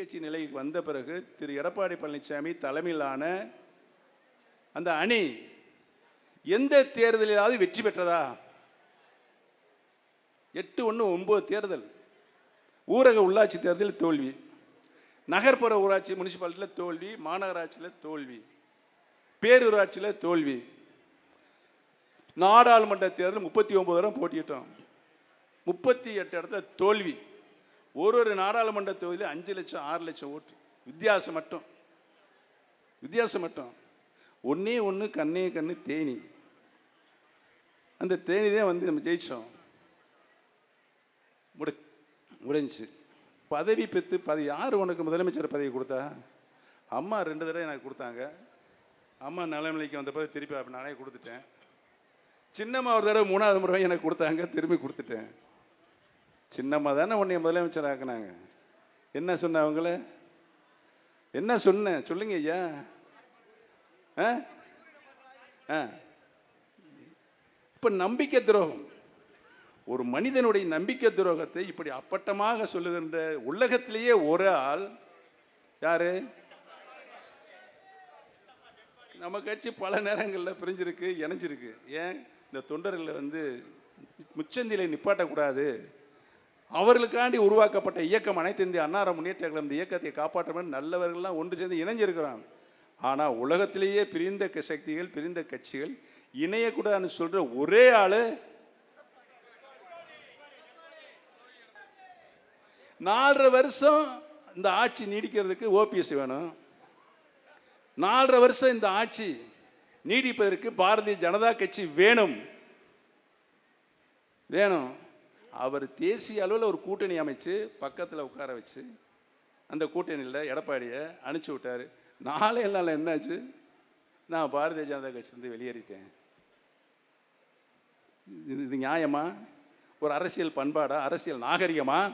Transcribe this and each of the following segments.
எதிர்கட்சி நிலைக்கு வந்த பிறகு திரு. எடப்பாடி பழனிசாமி தலைமையிலான அந்த அணி எந்த தேர்தலிலாவது வெற்றி பெற்றதா? எட்டு ஒன்று ஒன்பது தேர்தல். ஊரக உள்ளாட்சி தேர்தலில் தோல்வி. நகர்ப்புற ஊராட்சி முனிசிபாலிட்டியில் தோல்வி மாநகராட்சியில் தோல்வி. பேரூராட்சியில் தோல்வி. நாடாளுமன்ற தேர்தல் முப்பத்தி ஒன்பது இடம் போட்டியிட்டோம். முப்பத்தி எட்டு இடத்துல தோல்வி. ஒரு ஒரு நாடாளுமன்ற தொகுதியில் அஞ்சு லட்சம் ஆறு லட்சம் ஓட்டு. வித்தியாசம் மட்டும். வித்தியாசம் மட்டும். ஒன்றே ஒன்று கண்ணே கண்ணு தேனி. அந்த தேனி தான் வந்து நம்ம ஜெயித்தோம் முடி முடிஞ்சு பதவி பெற்று பதவி யார் உனக்கு முதலமைச்சர் பதவி கொடுத்தா? அம்மா ரெண்டு தடவை எனக்கு கொடுத்தாங்க. அம்மா நலநிலைக்கு வந்த பிறகு திருப்பி அப்ப நானே கொடுத்துட்டேன். சின்னம்மா ஒரு தடவை மூணாவது முறை எனக்கு கொடுத்தாங்க திரும்பி கொடுத்துட்டேன். சின்னம்மா தானே உன்னைய முதலமைச்சர் ஆக்குனாங்க. என்ன சொன்ன அவங்கள? என்ன சொன்னேன் சொல்லுங்க ஐயா. ஆ? ஆ. இப்போ நம்பிக்கை துரோகம். ஒரு மனிதனுடைய நம்பிக்கை துரோகத்தை இப்படி அப்பட்டமாக சொல்லுகின்ற உலகத்திலேயே ஒரு ஆள் யாரு? நம்ம கட்சி பல நேரங்களில் பிரிஞ்சிருக்கு இணைஞ்சிருக்கு. ஏன்? இந்த தொண்டர்களை வந்து முச்சந்திலை நிப்பாட்டக்கூடாது. அவர்களுக்காண்டி உருவாக்கப்பட்ட இயக்கம் அனைத்து இந்திய அன்னார முன்னேற்ற கழகம் இந்த இயக்கத்தை காப்பாற்றணும் நல்லவர்கள்லாம் ஒன்று சேர்ந்து இணைஞ்சிருக்கிறாங்க. ஆனால் உலகத்திலேயே பிரிந்த க- சக்திகள் பிரிந்த கட்சிகள் இணையக்கூடாதுன்னு சொல்கிற ஒரே ஆள் நாலரை வருஷம் இந்த ஆட்சி நீடிக்கிறதுக்கு ஓபிஎஸ் வேணும். நாலரை வருஷம் இந்த ஆட்சி நீடிப்பதற்கு பாரதிய ஜனதா கட்சி வேணும். வேணும். அவர் தேசிய அளவில் ஒரு கூட்டணி அமைச்சு பக்கத்தில் உட்கார வச்சு அந்த கூட்டணியில் எடப்பாடியை அனுப்பிச்சி விட்டார். நாளே நாள் என்னாச்சு? நான் பாரதிய ஜனதா கட்சியிலேருந்து வெளியேறிட்டேன். இது இது நியாயமா? ஒரு அரசியல் பண்பாடா? அரசியல் நாகரிகமா?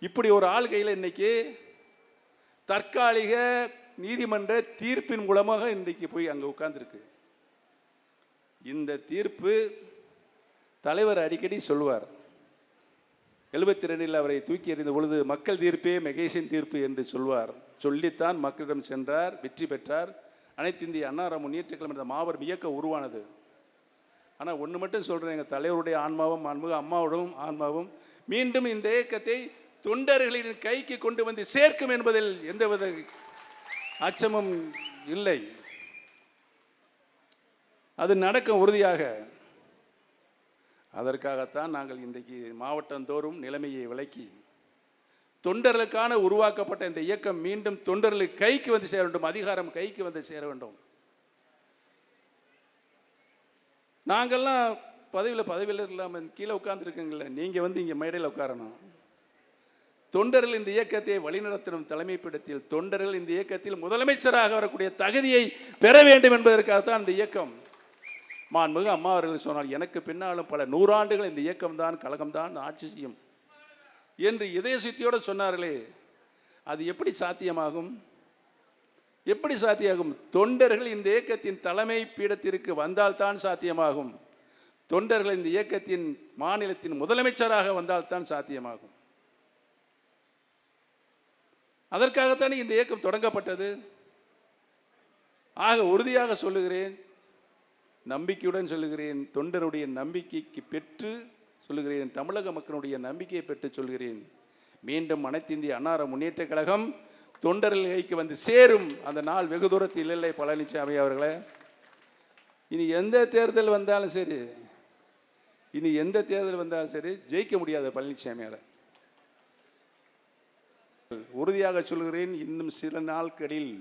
இப்படி ஒரு ஆள் கையில் இன்னைக்கு தற்காலிக நீதிமன்ற தீர்ப்பின் மூலமாக இன்றைக்கு போய் அங்கே உட்கார்ந்துருக்கு. இந்த தீர்ப்பு தலைவர் அடிக்கடி சொல்வார் எழுபத்தி ரெண்டில் அவரை தூக்கி எறிந்த பொழுது மக்கள் தீர்ப்பே மெகேஷின் தீர்ப்பு என்று சொல்வார். சொல்லித்தான் மக்களிடம் சென்றார் வெற்றி பெற்றார். அனைத்து இந்திய அன்னார முன்னேற்ற கழகம் என்ற மாபெரும் இயக்கம் உருவானது. ஆனால் ஒன்று மட்டும் சொல்கிறேன் எங்கள் தலைவருடைய ஆன்மாவும் ஆன்மீக அம்மாவோடும் ஆன்மாவும் மீண்டும் இந்த இயக்கத்தை தொண்டர்களின் கைக்கு கொண்டு வந்து சேர்க்கும் என்பதில் எந்தவித அச்சமும் இல்லை. அது நடக்கும் உறுதியாக அதற்காகத்தான் நாங்கள் இன்றைக்கு மாவட்டந்தோறும் நிலைமையை விளக்கி தொண்டர்களுக்கான உருவாக்கப்பட்ட இந்த இயக்கம் மீண்டும் தொண்டர்களுக்கு கைக்கு வந்து சேர வேண்டும் அதிகாரம் கைக்கு வந்து சேர வேண்டும். நாங்கள்லாம் பதவியில் பதவியில் இல்லாமல் கீழே உட்கார்ந்துருக்கீங்கள நீங்கள் வந்து இங்கே மேடையில் உட்காரணும். தொண்டர்கள் இந்த இயக்கத்தை வழிநடத்தணும் தலைமைப்பிடத்தில் தொண்டர்கள் இந்த இயக்கத்தில் முதலமைச்சராக வரக்கூடிய தகுதியை பெற வேண்டும் என்பதற்காகத்தான் இந்த இயக்கம் மாண்புமிகு அம்மா அவர்கள் சொன்னால் எனக்கு பின்னாலும் பல நூறாண்டுகள் இந்த இயக்கம்தான் கழகம்தான் ஆட்சி செய்யும். என்று இதய சுத்தியோடு சொன்னார்களே அது எப்படி சாத்தியமாகும்? எப்படி சாத்தியமாகும்? தொண்டர்கள் இந்த இயக்கத்தின் தலைமை பீடத்திற்கு வந்தால்தான் சாத்தியமாகும். தொண்டர்கள் இந்த இயக்கத்தின் மாநிலத்தின் முதலமைச்சராக வந்தால்தான் சாத்தியமாகும். அதற்காகத்தானே இந்த இயக்கம் தொடங்கப்பட்டது? ஆக உறுதியாக சொல்லுகிறேன் நம்பிக்கையுடன் சொல்கிறேன் தொண்டருடைய நம்பிக்கைக்கு பெற்று சொல்லுகிறேன் தமிழக மக்களுடைய நம்பிக்கையை பெற்று சொல்கிறேன் மீண்டும் அனைத்து இந்திய அன்னார முன்னேற்ற கழகம் தொண்டர்கள் நிலைக்கு வந்து சேரும். அந்த நாள் வெகு தூரத்தில் இல்லை பழனிசாமி அவர்களே. இனி எந்த தேர்தல் வந்தாலும் சரி இனி எந்த தேர்தல் வந்தாலும் சரி ஜெயிக்க முடியாது பழனிசாமியால் உறுதியாக சொல்கிறேன் இன்னும் சில நாட்களில்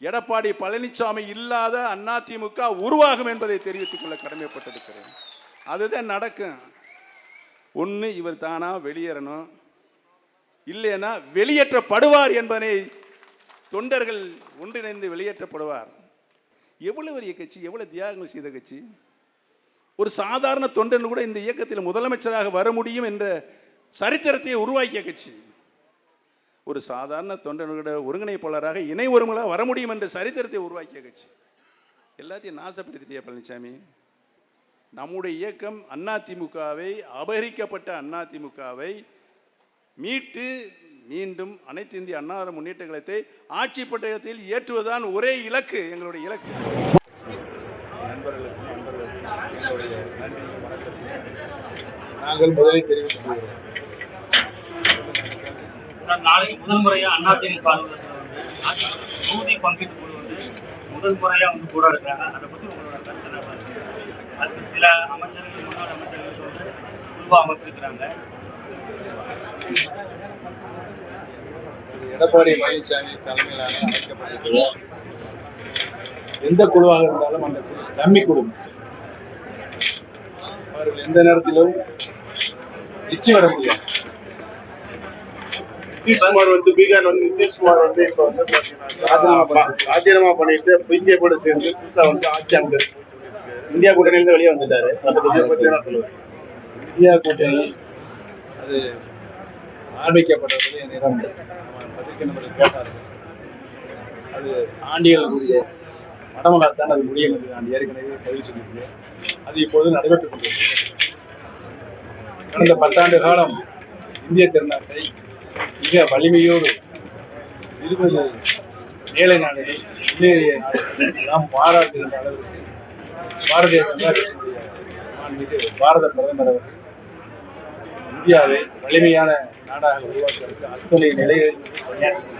எடப்பாடி பழனிசாமி இல்லாத அதிமுக உருவாகும் என்பதை தெரிவித்துக் கொள்ள கடமைப்பட்டிருக்கிறேன். அதுதான் நடக்கும். ஒன்று இவர் தானா வெளியேறணும். இல்லைன்னா வெளியேற்றப்படுவார் என்பதை தொண்டர்கள் ஒன்றிணைந்து வெளியேற்றப்படுவார். எவ்வளவு பெரிய கட்சி எவ்வளவு தியாகங்கள் செய்த கட்சி? ஒரு சாதாரண தொண்டன் கூட இந்த இயக்கத்தில் முதலமைச்சராக வர முடியும் என்ற சரித்திரத்தை உருவாக்கிய கட்சி. ஒரு சாதாரண தொண்டனோட ஒருங்கிணைப்பாளராக இணை ஒருமுகளாக வர முடியும் என்ற சரித்திரத்தை உருவாக்கிய கட்சி. எல்லாத்தையும் நாசப்படுத்திட்டியா பழனிசாமி நம்முடைய இயக்கம் அதிமுகவை அபகரிக்கப்பட்ட அதிமுகவை மீட்டு மீண்டும் அனைத்து இந்திய அன்னார முன்னேற்ற கழகத்தை ஆட்சி பட்டயத்தில் ஏற்றுவதுதான் ஒரே இலக்கு எங்களுடைய இலக்கு. நாங்கள் முதலில் தெரிவித்துக் கொள்கிறோம். சார் நாளைக்கு முதல் முறையா அதிமுக அலுவலகத்தில் தொகுதி பங்கீட்டு குழு வந்து முதல் முறையா வந்து கூட இருக்காங்க. அதை பத்தி உங்களோட கருத்து அதுக்கு சில அமைச்சர்கள் முன்னாள் அமைச்சர்கள் வந்து குழுவா அமைச்சிருக்கிறாங்க. எடப்பாடி பழனிசாமி தலைமையிலான அமைக்கப்பட்டிருக்கிறது எந்த குழுவாக இருந்தாலும் அந்த குழு டம்மி குழு அவர்கள் எந்த நேரத்திலும் எச்சி வர முடியாது. நிதிஷ்குமார் வந்து பீகார் வந்து நிதிஷ்குமார் வந்து இப்ப வந்து ராஜினாமா ராஜினாமா பண்ணிட்டு பிஜேபியோட சேர்ந்து புதுசா வந்து ஆட்சி அமைக்க இந்தியா கூட்டணியிலிருந்து வெளியே வந்துட்டாரு. இந்தியா கூட்டணி அது ஆரம்பிக்கப்பட்டது என்னிடம் அது வடமலாத்தான் அது முடியும் என்று நான் ஏற்கனவே பதிவு சொல்லியிருந்தேன் அது இப்போது நடைபெற்றுக் கொண்டிருக்கிறது. கடந்த பத்தாண்டு காலம் இந்திய திருநாட்டை மிக வலிமையோடு இருபது ஏழை நாடுகள் முன்னேறிய நாம் பாராட்டுகின்ற அளவிற்கு பாரதிய ஜனதா கட்சியினுடைய பாரத பிரதமர் அவர்கள் இந்தியாவை வலிமையான நாடாக உருவாக்குவதற்கு அத்துணை நிலைகளில் பணியாற்றி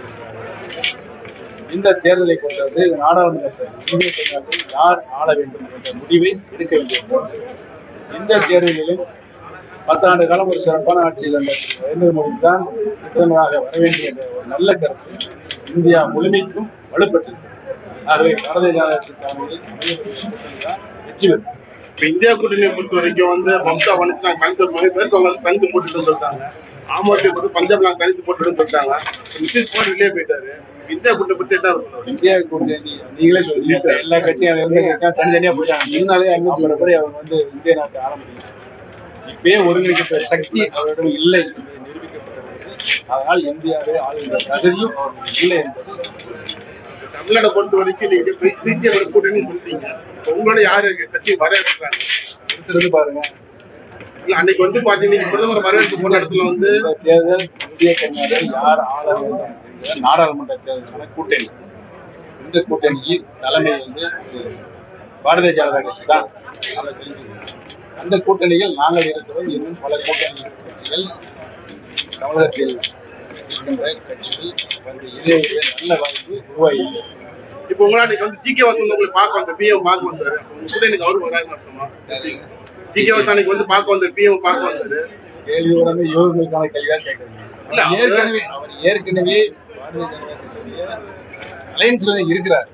இந்த தேர்தலை கொண்டது நாடாளுமன்ற இந்திய தேர்தலில் யார் ஆள வேண்டும் என்ற முடிவை எடுக்க வேண்டியிருக்கிறது. இந்த தேர்தலிலும் பத்தாண்டு காலம் ஒரு சிறப்பான ஆட்சி தந்த திரு நரேந்திர மோடி தான் பிரதமராக வர வேண்டிய ஒரு நல்ல கருத்து இந்தியா முழுமைக்கும் வலுப்பட்டது ஆகவே பாரதிய ஜனதா வெற்றி பெறும் இப்ப இந்தியா கூட்டணியை பொறுத்த வரைக்கும் வந்து மம்தா வந்து நாங்க கணித்து மாதிரி மேற்கு வங்காளம் கணித்து போட்டுட்டு சொல்லிட்டாங்க ஆமோட்டி வந்து பஞ்சாப் நாங்க கணித்து போட்டுட்டு சொல்லிட்டாங்க நிதிஷ்குமார் வெளியே போயிட்டாரு இந்தியா கூட்டணி பத்தி என்ன இந்தியா கூட்டணி நீங்களே சொல்லிட்டு எல்லா கட்சியும் தனித்தனியா போயிட்டாங்க முன்னாலே ஐநூத்தி முறை அவங்க வந்து இந்திய நாட்டை முடியும் இப்பயே ஒருங்கிணைக்கப்பட்ட சக்தி அவரிடம் இல்லை என்பது நிரூபிக்கப்பட்டிருக்கிறது. அதனால் இந்தியாவை ஆளுகிற தகுதியும் அவருக்கு இல்லை என்பது தமிழ்நாட்டை பொறுத்த வரைக்கும் நீங்க பிஜேபி கூட்டணி இப்ப உங்களோட யாரு கட்சி வர இருக்கிறாங்க இருக்கிறது பாருங்க. இல்ல அன்னைக்கு வந்து பாத்தீங்கன்னா பிரதமர் வரவேற்பு போன இடத்துல வந்து தேர்தல் இந்திய கர்நாடக யார் ஆள வேண்டும் நாடாளுமன்ற தேர்தலுக்கான கூட்டணி. இந்த கூட்டணியில் தலைமை வந்து பாரதிய ஜனதா கட்சி தான். நல்லா தெரிஞ்சுக்கணும் அந்த கூட்டணியில் நாங்கள் இருக்கிறோம். இன்னும் பல கூட்டணி கட்சிகள் தமிழகத்தில் கட்சிகள் வந்து இணைய நல்ல வாய்ப்பு உருவாகி இப்ப உங்களா அன்னைக்கு வந்து ஜி கே வாசன் உங்களை பார்க்க வந்த பிஎம் பார்க்க வந்தாரு. உங்க கூட எனக்கு அவரு வராது அர்த்தமா? ஜி கே வாசன் அன்னைக்கு வந்து பார்க்க வந்தாரு பிஎம் பார்க்க வந்தாரு. கேள்வி உடனே யோகங்களுக்கான கேள்வியா கேட்கறீங்க ஏற்கனவே அவர் ஏற்கனவே அலையன்ஸ்ல இருக்கிறார்.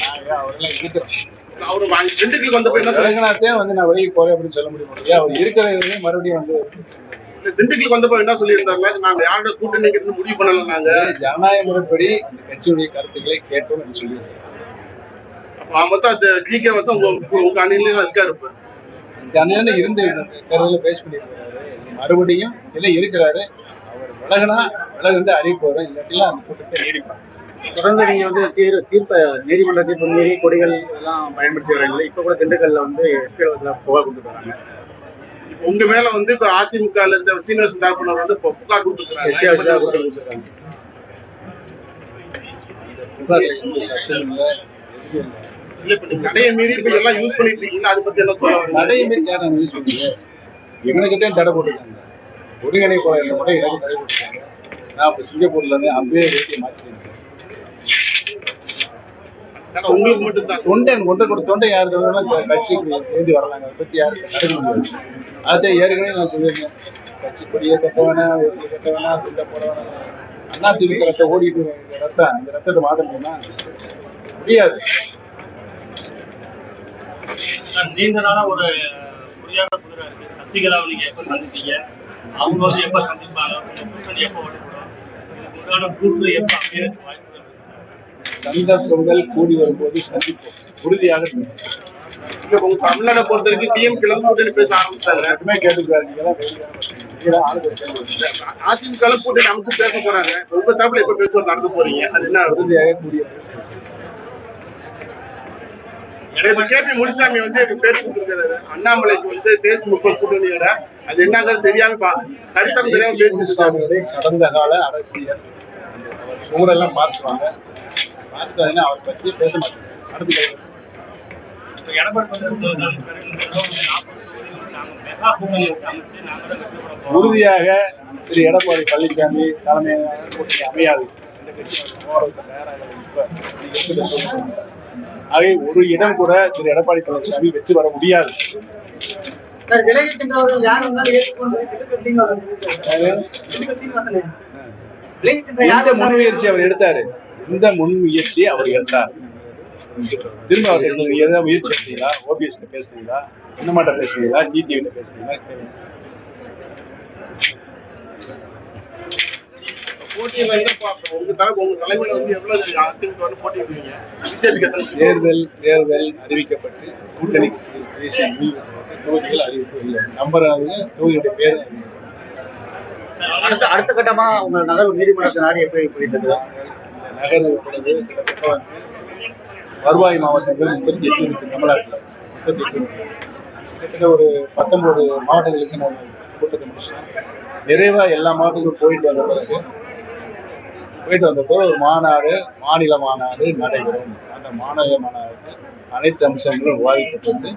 நாங்க அவரெல்லாம் இருக்கிறோம் அவரு வாங்கி திண்டுக்கலுக்கு வந்தப்ப என்ன? விலகினாத்தே வந்து நான் வெளியே போறேன் அப்படின்னு சொல்ல முடியும்? அவர் இருக்கிறதே மறுபடியும் வந்து இல்ல, திண்டுக்கலுக்கு வந்தப்ப என்ன சொல்லியிருந்தாருன்னா நாங்க யாரோட கூட்டணிங்கிறது முடிவு பண்ணல நாங்க. ஜனநாயக முறைப்படி இந்த கட்சியுடைய கருத்துக்களை கேட்டோம் என்று சொல்லியிருக்காரு. அப்ப மொத்தம் அந்த ஜி கே வாசன் உங்க உங்க அணியில இருக்காரு இப்ப. அண்ணன் இருந்து தேர்தலில் பேஸ் பண்ணியிருக்கிறாரு மறுபடியும் இதில் இருக்கிறாரு. அவர் விலகினா விலகுந்து அறிவிப்பு வரும் இல்லாட்டிலாம் அந்த கூட்டத்தை நீடிப்பாங்க தொடர்ந்து நீங்க வந்து தீர் தீர்ப்ப நீதிமன்ற தீர்ப்பு மீறி கொடிகள் எல்லாம் பயன்படுத்தி வரீங்களா இப்ப கூட திண்டுக்கல்ல வந்து எஸ்பி புகார் இப்ப உங்க மேல வந்து இப்ப அதிமுக இந்த சீனியர்ஸ் தரப்பினர் வந்து புகார் கொடுத்துருக்காங்க. கொடுத்துருக்காங்க. இல்லை இப்ப நீங்க தடையை மீறி இப்ப எல்லாம் யூஸ் பண்ணிட்டு இருக்கீங்களா அதை பத்தி என்ன சொல்ல வரீங்க? நடைமுறை யாரும் யூஸ் பண்ணுங்க? தான் தடை போட்டுருக்காங்க. ஒருங்கிணை கோயில கூட எனக்கு தடை போட்டுருக்காங்க. நான் இப்போ சிங்கப்பூர்ல இருந்து அப்படியே ஆனா உங்களுக்கு மட்டும் தான் தொண்டன் கொண்ட கூட தொண்டை யார் தவிர கட்சிக்கு ஏந்தி வரலாங்க. அதை தடுக்க முடியாது. அதை ஏற்கனவே நான் சொல்லியிருக்கேன். கட்சி கொடியை கட்ட வேணாம் வெற்றியை கட்ட வேணாம் துண்டை போட வேணாம் அண்ணா திமுக ரத்த ஓடிட்டு ரத்தம் இந்த ரத்தத்தை மாற்ற முடியுமா முடியாது நீண்ட நாளா ஒரு புரியாத புதிரா இருக்கு. சசிகலாவை நீங்க எப்ப சந்திச்சீங்க அவங்க வந்து எப்ப சந்திப்பாங்க? எப்ப உண்டான கூட்டு எப்ப அமையறதுக்கு வாய்ப்பு சந்தர்ப்பங்கள் கூடி வரும்போது சந்திப்போம். உறுதியாக தமிழ்நாட்டை பொறுத்த வரைக்கும் டிஎம் கிளம்பி கூட்டணி பேச ஆரம்பிச்சாங்க. வைங்க. அதிமுக கூட்டணி அமைச்சு பேச போறாங்க. உங்க தரப்புல எப்ப பேச்சுவார்த்தை நடத்த போறீங்க? அது என்ன உறுதியாக கூடிய கேபி முனுசாமி வந்து பேட்டி கொடுத்திருக்காரு அண்ணாமலைக்கு வந்து தேசிய முற்போக்கு கூட்டணியோட அது என்னங்கிறது தெரியாம சரித்திரம் தெரியாம பேசிட்டு அவருடைய கடந்த கால அரசியல். அவர் சூழல்லாம் பார்த்துவாங்க பார்த்தாங்கன்னா அவரை பற்றி பேச மாட்டாங்க அடுத்து கேளுங்க. இப்ப எடப்பாடி பழனிசாமி தலைவர் இந்த தடவை வந்து 40 தொகுதி வந்து நாங்க மெகா கூட்டணி வச்சு அமைச்சு நாங்க தான் வெற்றி பெற போறோம். உறுதியாக திரு எடப்பாடி பழனிசாமி கூட்டணி அமையாது? ஆகவே ஒரு இடம் கூட திரு எடப்பாடி பழனிசாமி வெற்றி பெற முடியாது. முன்முயற்சி அவர் எடுத்தாரு. இந்த முன்முயற்சி அவர் எடுத்தார்? திரும்ப அவர் ஏதாவது முயற்சி எடுத்தீங்களா? ஓபிஎஸ்ல பேசுனீங்களா? என்னமாட்ட பேசுனீங்களா? ஜிடிவில பேசுனீங்களா? தேர்தல் தேர்தல் அறிவிக்கப்பட்டு கூட்டணி தொகுதிகள் அறிவிக்கவில்லை நம்புறாங்க தொகுதியுடைய பேர் அடுத்த அடுத்த கட்டமா உங்க நகர் நீதிமன்றத்தை நாடி எப்படி போயிட்டு நகர் பொழுது கிட்டத்தட்ட வந்து வருவாய் மாவட்டங்கள் முப்பத்தி எட்டு இருக்கு தமிழ்நாட்டில். முப்பத்தி எட்டு இருக்கு. கிட்டத்தட்ட ஒரு பத்தொன்பது மாவட்டங்களுக்கு நாங்கள் கூட்டத்தை முடிச்சோம் நிறைவா எல்லா மாவட்டங்களும் போயிட்டு வந்த பிறகு போயிட்டு வந்த பிறகு ஒரு மாநாடு மாநில மாநாடு நடைபெறும். அந்த மாநில மாநாடு அனைத்து அம்சங்களும் விவாதிக்கப்பட்டு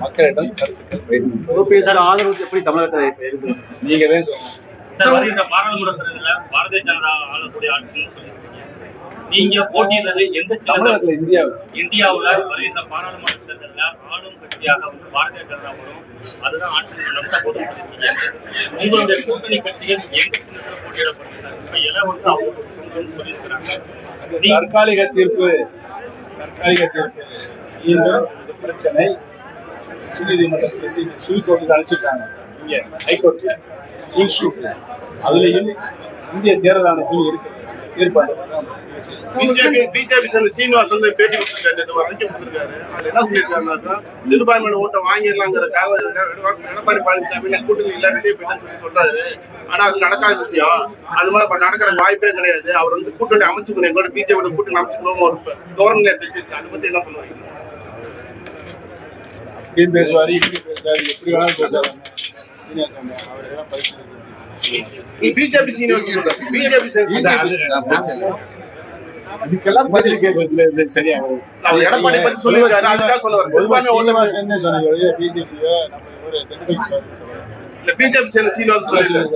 மக்களிடம் கருத்துக்கள் ஓபிஎஸ் ஆதரவு எப்படி தமிழகத்தில் நீங்க தான் சார் தேர்தலில் பாரதிய ஜனதா ஆளக்கூடிய ஆட்சின்னு நீங்க போட்டியிடுறது எந்த தமிழகத்துல இந்தியாவில். இந்தியாவுல வருகின்ற பாராளுமன்ற தேர்தலில் ஆளும் கட்சியாக வந்து பாரதிய ஜனதா வரும். அதுதான் ஆட்சி நடத்த உங்களுடைய கூட்டணி கட்சிகள் எந்த சின்னத்துல போட்டியிட போறீங்க இப்ப இலை வந்து அவங்க சொல்லியிருக்கிறாங்க. நீங்க தற்காலிக தீர்ப்பு. தற்காலிக தீர்ப்பு. மீண்டும் இந்த பிரச்சனை உச்சநீதிமன்றத்திலிருந்து இந்த சிவில் கோர்ட்டுக்கு அனுப்பிச்சிருக்காங்க. இங்க ஹைகோர்ட்ல சிவில் ஷூட் அதுலயும் இந்திய தேர்தல் ஆணையத்தில் இருக்கு. தீர்ப்பு பிஜேபி பிஜேபி சேர்ந்த சீனிவாஸ் வந்து பேட்டி கொடுத்திருக்காரு. இந்த அறிக்கை கொடுத்திருக்காரு. அதுல என்ன சொல்லியிருக்காருன்னா சிறுபான்மையின ஓட்டை வாங்கிடலாங்கிறதுக்காக எடப்பாடி பழனிசாமி கூட்டணி இல்ல வெளியே போயிட்டேன்னு சொல்லி சொல்றாரு. ஆனா அது நடக்காத விஷயம். அது மாதிரி நடக்கிற வாய்ப்பே கிடையாது. அவர் வந்து கூட்டணி அமைச்சுக்கணும் எங்களோட பிஜேபி கூட்டணி அமைச்சுக்கணும் ஒரு தோரணையில பேசியிருக்காரு. அதை பத்தி என்ன இப்படியும் பேசுவாரு இப்படியும் பேசுவாரு எப்படி வேணாலும் பேசுவாரு. சீனியர் சொன்ன அவர் எல்லாம் பரிசீலிக்க பிஜேபி சீனிவாஸ் பிஜேபி இதுக்கெல்லாம் பதில் கேட்கறது சரியா. அவர் எடப்பாடி பத்தி சொல்லியிருக்காரு. அதுக்காக சொல்ல வர சீனிவாசன் தான் சொன்னாங்க பிஜேபியோ இல்ல. பிஜேபி சேர்ந்த சீனிவாஸ் சொல்லியிருக்காரு.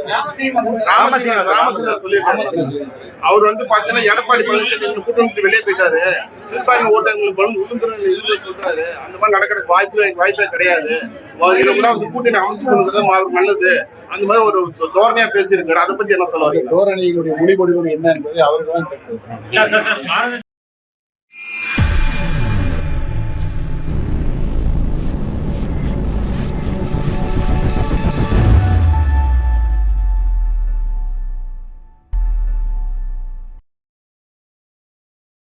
ராமசீனிவாஸ் ராமசீனிவாஸ் சொல்லியிருக்காரு. அவர் வந்து பாத்தீங்கன்னா எடப்பாடி பழனிசாமி கூட்டம் விட்டு வெளியே போயிட்டாரு. சிறுபான்மை ஓட்டங்களுக்கு வந்து உளுந்துருன்னு இதுல சொல்றாரு. அந்த மாதிரி நடக்கிற வாய்ப்பு வாய்ப்பே கிடையாது. இதுல கூட வந்து கூட்டணி அமைச்சு கொண்டு அவருக்கு நல்லது. அந்த மாதிரி ஒரு தோரணையா பேசியிருக்காரு. அதை பத்தி என்ன சொல்ல வரீங்க? தோரணிகளுடைய முடிவெடுப்பு என்ன என்பதை அவர்கள் தான்